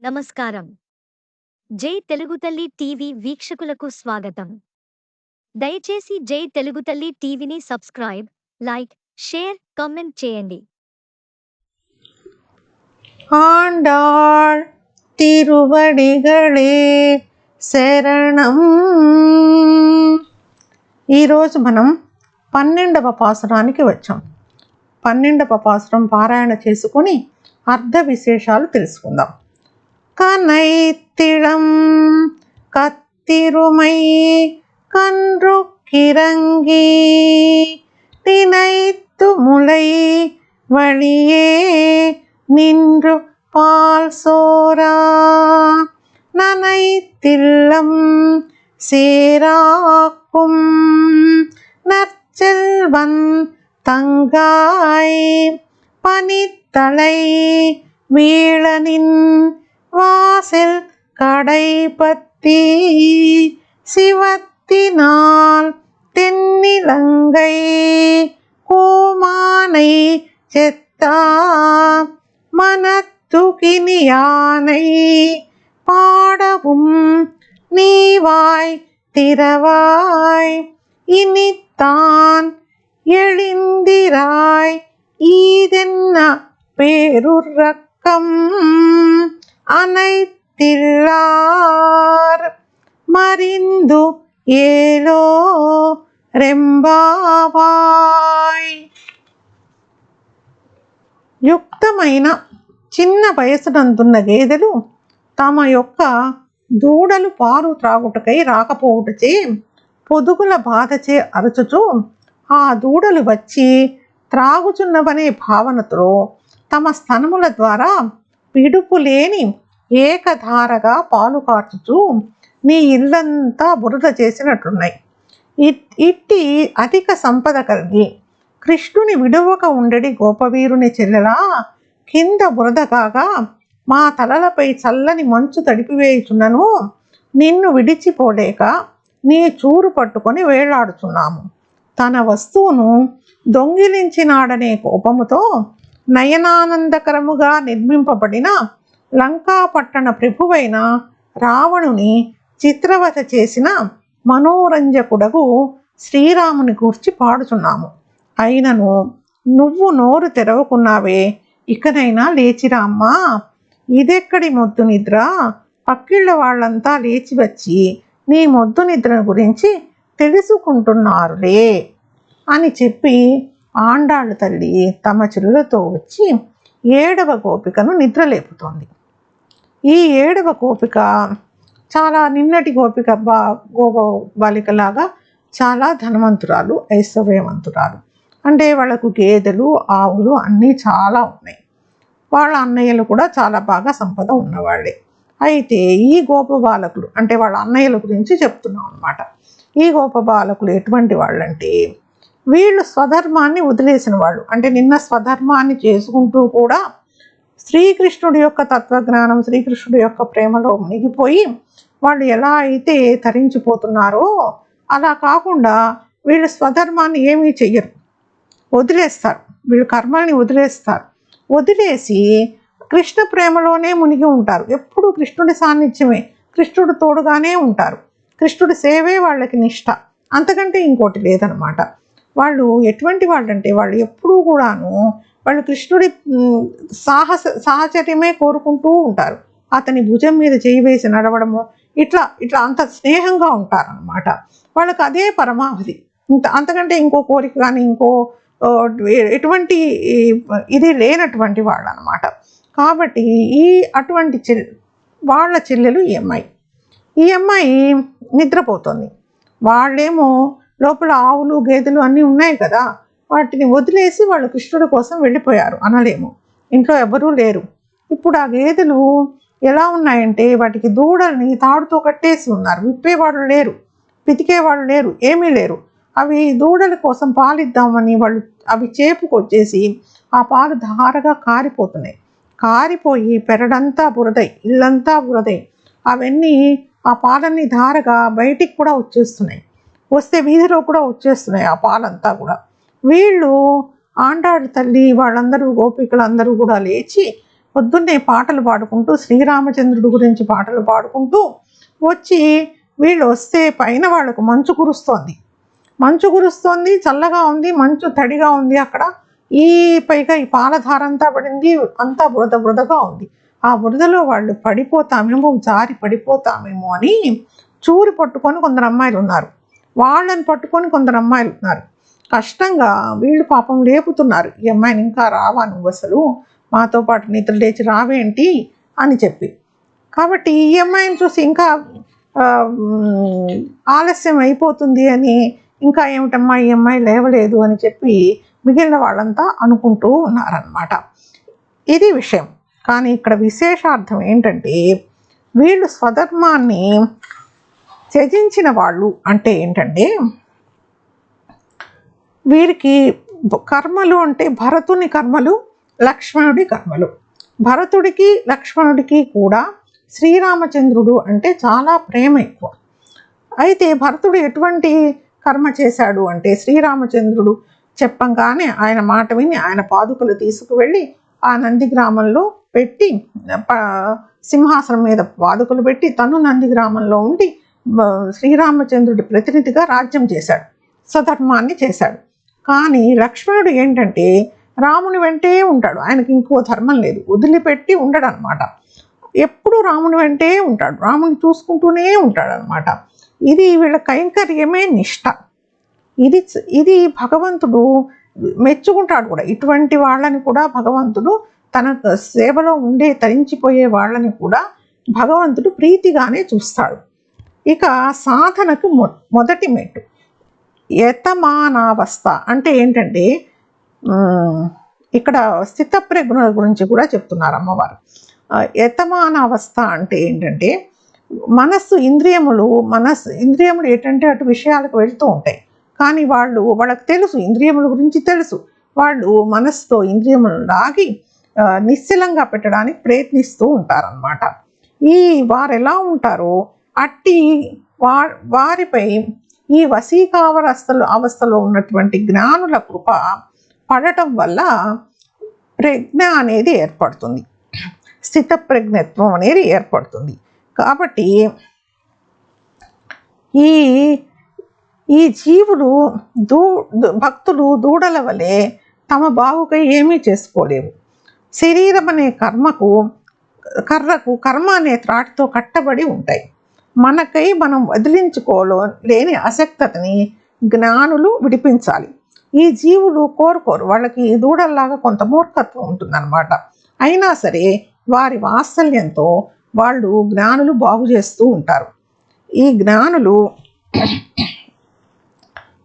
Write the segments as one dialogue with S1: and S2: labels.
S1: నమస్కారం జై తెలుగు తల్లి టీవీ వీక్షకులకు స్వాగతం దయచేసి జై తెలుగు తల్లి టీవీని సబ్స్క్రైబ్ లైక్ షేర్ కామెంట్ చేయండి
S2: ஆண்டாள் తిరువడిగళే శరణం ఈరోజు మనం పన్నెండవ పాసురానికి వచ్చాం పన్నెండవ పాసురం పారాయణ చేసుకుని అర్ధ విశేషాలు తెలుసుకుందాం கனைத்திடம் கத்திருமை கன்று கிறங்கி தினைத்து முளை வழியே நின்று பால் சோரா நனைத்தில்லம் சேராக்கும் நற்செல்வன் தங்காய் பனித்தலை வீழனின் வாசல் கடைபத்தி சிவத்தினால் தென்னிலங்கை கோமானை செத்தா மனத்துகினி யானை பாடவும் நீவாய் திரவாய் இனித்தான் எழுந்திராய் ஈதென்ன பேருறக்கம் அனைத்தில்லார் మరిందు ఏలో రెంబావాయ్ యుక్తమైన చిన్న వయసునందున్న గేదెలు తమ యొక్క దూడలు పాలు త్రాగుటకై రాకపోవుటచే పొదుగుల బాధచే అరచుచు ఆ దూడలు వచ్చి త్రాగుచున్నవనే భావనతో తమ స్తనముల ద్వారా పిడుపు లేని ఏకధారగా పాలు కాచుతూ నీ ఇల్లంతా బురద చేసినట్టున్నాయి. ఇట్టి అధిక సంపద కలిగి కృష్ణుని విడువక ఉండడి గోపవీరుని చెల్లెలా కింద బురద కాగా మా తలలపై చల్లని మంచు తడిపివేయుచున్నను నిన్ను విడిచిపోలేక నీ చూరు పట్టుకొని వేలాడుచున్నాము. తన వస్తువును దొంగిలించినాడనే కోపముతో నయనానందకరముగా నిర్మింపబడిన లంకాపట్టణ ప్రభువైన రావణుని చిత్రవత చేసిన మనోరంజకుడకు శ్రీరాముని గూర్చి పాడుచున్నాము. అయినను నువ్వు నోరు తెరవకున్నావే ఇకనైనా లేచిరామ్మా. ఇదెక్కడి మొద్దు నిద్ర? పక్కిళ్ళ వాళ్ళంతా లేచి వచ్చి నీ మొద్దు నిద్రను గురించి తెలుసుకుంటున్నారులే అని చెప్పి ఆండాళ్ళ తల్లి తమ చెల్లులతో వచ్చి ఏడవ గోపికను నిద్రలేపుతోంది. ఈ ఏడవ గోపిక చాలా నిన్నటి గోపిక బా గోప బాలికలాగా చాలా ధనవంతురాలు ఐశ్వర్యవంతురాలు. అంటే వాళ్ళకు గేదెలు ఆవులు అన్నీ చాలా ఉన్నాయి. వాళ్ళ అన్నయ్యలు కూడా చాలా బాగా సంపద ఉన్నవాళ్ళే. అయితే ఈ గోప బాలకులు అంటే వాళ్ళ అన్నయ్యల గురించి చెప్తున్నాం అనమాట ఈ గోప బాలకులు ఎటువంటి వాళ్ళంటే వీళ్ళు స్వధర్మాన్ని వదిలేసిన వాళ్ళు. అంటే నిన్న స్వధర్మాన్ని చేసుకుంటూ కూడా శ్రీకృష్ణుడి యొక్క తత్వజ్ఞానం శ్రీకృష్ణుడి యొక్క ప్రేమలో మునిగిపోయి వాళ్ళు ఎలా అయితే తరించిపోతున్నారో అలా కాకుండా వీళ్ళు స్వధర్మాన్ని ఏమీ చెయ్యరు. వదిలేస్తారు. వీళ్ళు కర్మల్ని వదిలేస్తారు. వదిలేసి కృష్ణ ప్రేమలోనే మునిగి ఉంటారు. ఎప్పుడు కృష్ణుడి సాన్నిధ్యమే. కృష్ణుడు తోడుగానే ఉంటారు. కృష్ణుడి సేవే వాళ్ళకి నిష్ట. అంతకంటే ఇంకోటి లేదనమాట. వాళ్ళు ఎటువంటి వాళ్ళంటే వాళ్ళు ఎప్పుడూ కూడాను వాళ్ళు కృష్ణుడి సాహస సాహచర్యమే కోరుకుంటూ ఉంటారు. అతని భుజం మీద చేయి వేసి నడవడము ఇట్లా ఇట్లా అంత స్నేహంగా ఉంటారనమాట వాళ్ళకి అదే పరమావధి. ఇంత అంతకంటే ఇంకో కోరిక కానీ ఇంకో ఎటువంటి ఇది లేనటువంటి వాళ్ళు అనమాట కాబట్టి ఈ అటువంటి చెల్ వాళ్ళ చెల్లెలు ఈ అమ్మాయి. ఈ అమ్మాయి నిద్రపోతుంది. వాళ్ళేమో లోపల ఆవులు గేదెలు అన్నీ ఉన్నాయి కదా వాటిని వదిలేసి వాళ్ళు కృష్ణుడి కోసం వెళ్ళిపోయారు. అనలేము. ఇంట్లో ఎవరూ లేరు. ఇప్పుడు ఆ గేదెలు ఎలా ఉన్నాయంటే వాటికి దూడల్ని తాడుతో కట్టేసి ఉన్నారు. విప్పేవాళ్ళు లేరు. పితికేవాళ్ళు లేరు. ఏమీ లేరు. అవి దూడల కోసం పాలిద్దామని వాళ్ళు అవి చేపుకొచ్చేసి ఆ పాలు ధారగా కారిపోతున్నాయి. కారిపోయి పెరడంతా బురదై ఇల్లంతా బురదై అవన్నీ ఆ పాలన్నీ ధారగా బయటికి కూడా వచ్చేస్తున్నాయి. వస్తే వీధిలో కూడా వచ్చేస్తున్నాయి ఆ పాలంతా కూడా. వీళ్ళు ఆండాడు తల్లి వాళ్ళందరూ గోపికలందరూ కూడా లేచి పొద్దున్నే పాటలు పాడుకుంటూ శ్రీరామచంద్రుడి గురించి పాటలు పాడుకుంటూ వచ్చి వీళ్ళు వస్తే పైన వాళ్ళకు మంచు కురుస్తోంది. మంచు కురుస్తోంది చల్లగా ఉంది మంచు తడిగా ఉంది అక్కడ. ఈ పైగా ఈ పాలధార అంతా పడింది అంతా బురద బురదగా ఉంది. ఆ బురదలో వాళ్ళు పడిపోతామేమో జారి పడిపోతామేమో అని చూరి పట్టుకొని కొందరు అమ్మాయిలు ఉన్నారు. వాళ్ళని పట్టుకొని కొందరు అమ్మాయిలు ఉన్నారు. కష్టంగా వీళ్ళు పాపం లేపుతున్నారు. ఈ అమ్మాయిని ఇంకా రావా నువ్వు అసలు? మాతో పాటు నిద్ర లేచి రావేంటి? అని చెప్పి. కాబట్టి ఈ అమ్మాయిని చూసి ఇంకా ఆలస్యం అయిపోతుంది అని ఇంకా ఏమిటమ్మా ఈ అమ్మాయి లేవలేదు అని చెప్పి మిగిలిన వాళ్ళంతా అనుకుంటూ ఉన్నారనమాట ఇది విషయం. కానీ ఇక్కడ విశేషార్థం ఏంటంటే వీళ్ళు స్వధర్మాన్ని త్యజించిన వాళ్ళు అంటే ఏంటంటే వీరికి కర్మలు అంటే భరతుని కర్మలు లక్ష్మణుడి కర్మలు. భరతుడికి లక్ష్మణుడికి కూడా శ్రీరామచంద్రుడు అంటే చాలా ప్రేమ ఎక్కువ. అయితే భరతుడు ఎటువంటి కర్మ చేశాడు అంటే శ్రీరామచంద్రుడు చెప్పంగానే ఆయన మాట విని ఆయన పాదుకలు తీసుకువెళ్ళి ఆ నంది గ్రామంలో పెట్టి సింహాసనం మీద పాదుకలు పెట్టి తను నంది గ్రామంలో ఉండి శ్రీరామచంద్రుడి ప్రతినిధిగా రాజ్యం చేశాడు. స్వధర్మాన్ని చేశాడు. కానీ లక్ష్మణుడు ఏంటంటే రాముని వెంటే ఉంటాడు. ఆయనకి ఇంకో ధర్మం లేదు. వదిలిపెట్టి ఉండడు అనమాట ఎప్పుడు రాముని వెంటే ఉంటాడు. రాముని చూసుకుంటూనే ఉంటాడు అనమాట ఇది వీళ్ళ కైంకర్యమే నిష్ట. ఇది ఇది భగవంతుడు మెచ్చుకుంటాడు కూడా. ఇటువంటి వాళ్ళని కూడా భగవంతుడు తన సేవలో ఉండే తరించిపోయే వాళ్ళని కూడా భగవంతుడు ప్రీతిగానే చూస్తాడు. ఇక సాధనకు మొ మొదటి మెట్టు. యతమానావస్థ అంటే ఏంటంటే ఇక్కడ స్థితప్రజ్ఞ గురించి కూడా చెప్తున్నారు అమ్మవారు. యతమానావస్థ అంటే ఏంటంటే మనస్సు ఇంద్రియములు మనస్సు ఇంద్రియములు ఏంటంటే అటు విషయాలకు వెళ్తూ ఉంటాయి. కానీ వాళ్ళు వాళ్ళకి తెలుసు ఇంద్రియముల గురించి తెలుసు. వాళ్ళు మనస్సుతో ఇంద్రియములను లాగి నిశ్చలంగా పెట్టడానికి ప్రయత్నిస్తూ ఉంటారనమాట ఈ వారు ఎలా ఉంటారో అట్టి వా వారిపై ఈ వశీకావరస్థలు అవస్థలో ఉన్నటువంటి జ్ఞానుల కృప పడటం వల్ల ప్రజ్ఞ అనేది ఏర్పడుతుంది. స్థిత ప్రజ్ఞత్వం అనేది ఏర్పడుతుంది. కాబట్టి ఈ ఈ జీవులు దూ భక్తులు దూడల వలె తమ బావుకై ఏమీ చేసుకోలేవు. శరీరం అనే కర్మకు కర్రకు కర్మ అనే త్రాటితో కట్టబడి ఉంటాయి. మనకై మనం వదిలించుకోలో లేని అసక్తని జ్ఞానులు విడిపించాలి. ఈ జీవులు కోరుకోరు. వాళ్ళకి దూడల్లాగా కొంత మూర్ఖత్వం ఉంటుందన్నమాట. అయినా సరే వారి వాత్సల్యంతో వాళ్ళు జ్ఞానులు బాగు చేస్తూ ఉంటారు. ఈ జ్ఞానులు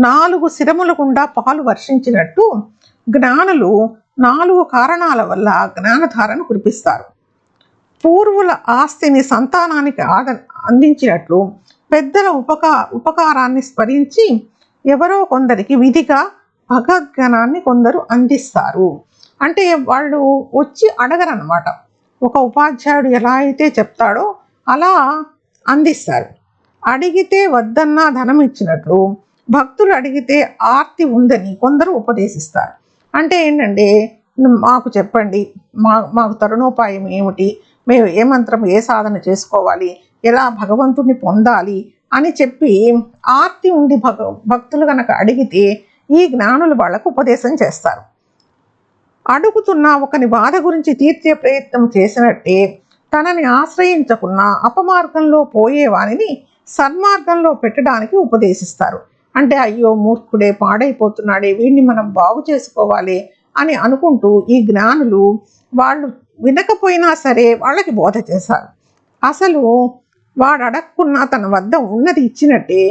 S2: నాలుగు శిరముల గుండా పాలు వర్షించినట్టు జ్ఞానులు నాలుగు కారణాల వల్ల జ్ఞానధారను కురిపిస్తారు. పూర్వుల ఆస్తిని సంతానానికి ఆద అందించినట్లు పెద్దల ఉపకా ఉపకారాన్ని స్మరించి ఎవరో కొందరికి విధిగా భగవద్జ్ఞానాన్ని కొందరు అందిస్తారు. అంటే వాళ్ళు వచ్చి అడగరనమాట ఒక ఉపాధ్యాయుడు ఎలా అయితే చెప్తాడో అలా అందిస్తారు. అడిగితే వద్దన్నా ధనం ఇచ్చినట్లు భక్తులు అడిగితే ఆర్తి ఉందని కొందరు ఉపదేశిస్తారు. అంటే ఏంటంటే మాకు చెప్పండి మా మాకు తరుణోపాయం ఏమిటి? మేము ఏ మంత్రం ఏ సాధన చేసుకోవాలి ఎలా భగవంతుడిని పొందాలి అని చెప్పి ఆర్తి ఉండి భగ భక్తులు కనుక అడిగితే ఈ జ్ఞానులు వాళ్ళకు ఉపదేశం చేస్తారు. అడుగుతున్న ఒకని బాధ గురించి తీర్చే ప్రయత్నం చేసినట్టే తనని ఆశ్రయించకున్న అపమార్గంలో పోయేవానిని సన్మార్గంలో పెట్టడానికి ఉపదేశిస్తారు. అంటే అయ్యో మూర్ఖుడే పాడైపోతున్నాడే వీడిని మనం బాగు చేసుకోవాలి అని అనుకుంటూ ఈ జ్ఞానులు వాళ్ళు వినకపోయినా సరే వాళ్ళకి బోధ చేశారు. అసలు వాడు అడగకున్నా తన వద్ద ఉన్నది ఇచ్చినట్టే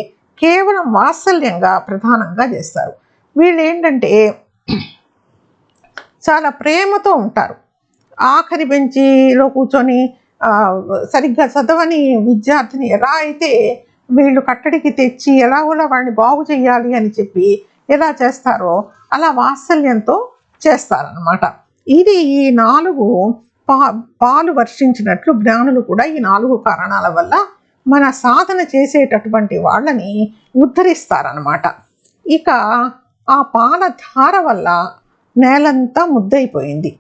S2: కేవలం వాత్సల్యంగా ప్రధానంగా చేస్తారు. వీళ్ళు ఏంటంటే చాలా ప్రేమతో ఉంటారు. ఆఖరి బెంచిలో కూర్చొని సరిగ్గా చదవని విద్యార్థిని ఎలా అయితే వీళ్ళు కట్టడికి తెచ్చి ఎలాగోలా వాడిని బాగు చేయాలి అని చెప్పి ఎలా చేస్తారో అలా వాత్సల్యంతో చేస్తారనమాట ఇది ఈ నాలుగు పా పాలు వర్షించినట్లు జ్ఞానులు కూడా ఈ నాలుగు కారణాల వల్ల మన సాధన చేసేటటువంటి వాళ్ళని ఉద్ధరిస్తారనమాట ఇక ఆ పాల ధార వల్ల నేలంతా ముద్దయిపోయింది.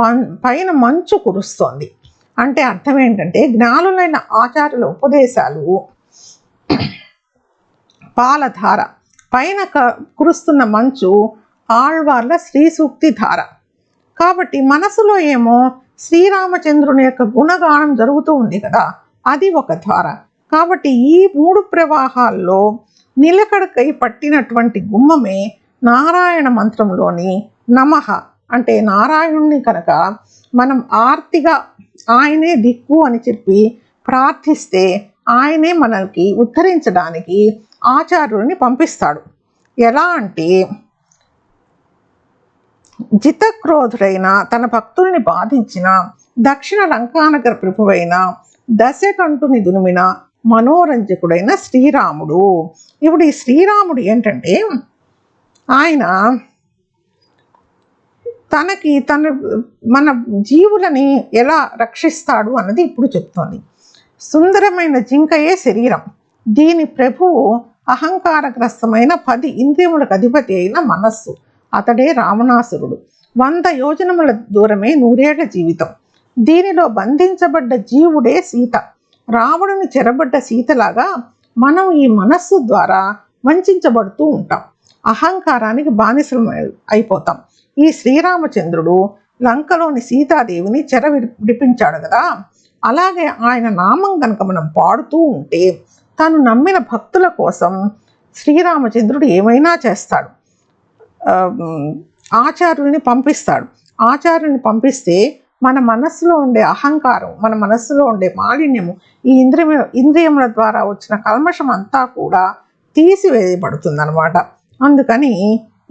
S2: పన్- పైన మంచు కురుస్తోంది. అంటే అర్థం ఏంటంటే జ్ఞానులైన ఆచార్యుల ఉపదేశాలు పాలధార పైన క- కురుస్తున్న మంచు ఆళ్వార్ల శ్రీ సూక్తి ధార. కాబట్టి మనసులో ఏమో శ్రీరామచంద్రుని యొక్క గుణగానం జరుగుతూ ఉంది కదా అది ఒక ధార. కాబట్టి ఈ మూడు ప్రవాహాల్లో నిలకడకై పట్టినటువంటి గుమ్మమే నారాయణ మంత్రంలోని నమః. అంటే నారాయణుణ్ణి కనుక మనం ఆర్తిగా ఆయనే దిక్కు అని చెప్పి ప్రార్థిస్తే ఆయనే మనల్కి ఉద్ధరించడానికి ఆచార్యుడిని పంపిస్తాడు. ఎలా అంటే జితక్రోధుడైన తన భక్తుల్ని బాధించిన దక్షిణ లంకానగర ప్రభువైన దశకంఠుని దునిమిన మనోరంజకుడైన శ్రీరాముడు. ఇప్పుడు ఈ శ్రీరాముడు ఏంటంటే ఆయన తనకి తన మన జీవులని ఎలా రక్షిస్తాడు అన్నది ఇప్పుడు చెప్తోంది. సుందరమైన జింకయే శరీరం. దీని ప్రభువు అహంకారగ్రస్తమైన పది ఇంద్రియములకు అధిపతి అయిన మనస్సు. అతడే రావణాసురుడు. వంద యోజనముల దూరమే నూరేళ్ళ జీవితం. దీనిలో బంధించబడ్డ జీవుడే సీత. రావణుని చెరబడ్డ సీతలాగా మనం ఈ మనస్సు ద్వారా వంచబడుతూ ఉంటాం. అహంకారానికి బానిసలం అయిపోతాం. ఈ శ్రీరామచంద్రుడు లంకలోని సీతాదేవిని చెర విడి- విడిపించాడు కదా. అలాగే ఆయన నామం కనుక మనం పాడుతూ ఉంటే తను నమ్మిన భక్తుల కోసం శ్రీరామచంద్రుడు ఏమైనా చేస్తాడు. ఆచార్యుల్ని పంపిస్తాడు. ఆచార్యుని పంపిస్తే మన మనస్సులో ఉండే అహంకారం మన మనస్సులో ఉండే మాలిన్యము ఈ ఇంద్రియ ఇంద్రియముల ద్వారా వచ్చిన కల్మషం అంతా కూడా తీసివేయబడుతుంది అనమాట అందుకని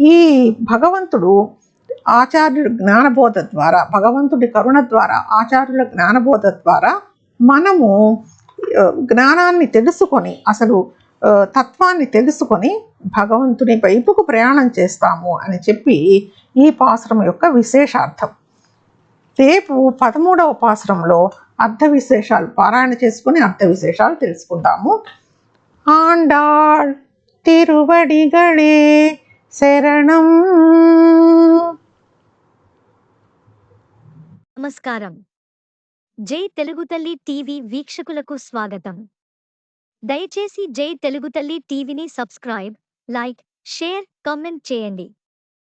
S2: ఈ భగవంతుడు ఆచార్యుడు జ్ఞానబోధ ద్వారా భగవంతుడి కరుణ ద్వారా ఆచార్యుల జ్ఞానబోధ ద్వారా మనము జ్ఞానాన్ని తెలుసుకొని అసలు తత్వాన్ని తెలుసుకొని భగవంతుని వైపుకు ప్రయాణం చేస్తాము అని చెప్పి ఈ పాసురం యొక్క విశేషార్థం. రేపు పదమూడవ పాసురంలో అర్థ విశేషాలు పారాయణ చేసుకుని అర్థ విశేషాలు తెలుసుకుందాము. ఆండాళ్ తిరువడిగళే శరణం.
S1: నమస్కారం. జై తెలుగు తల్లి టీవీ వీక్షకులకు స్వాగతం. దయచేసి జై తెలుగు తల్లి టీవీని సబ్స్క్రైబ్ లైక్ షేర్ కమెంట్ చేయండి.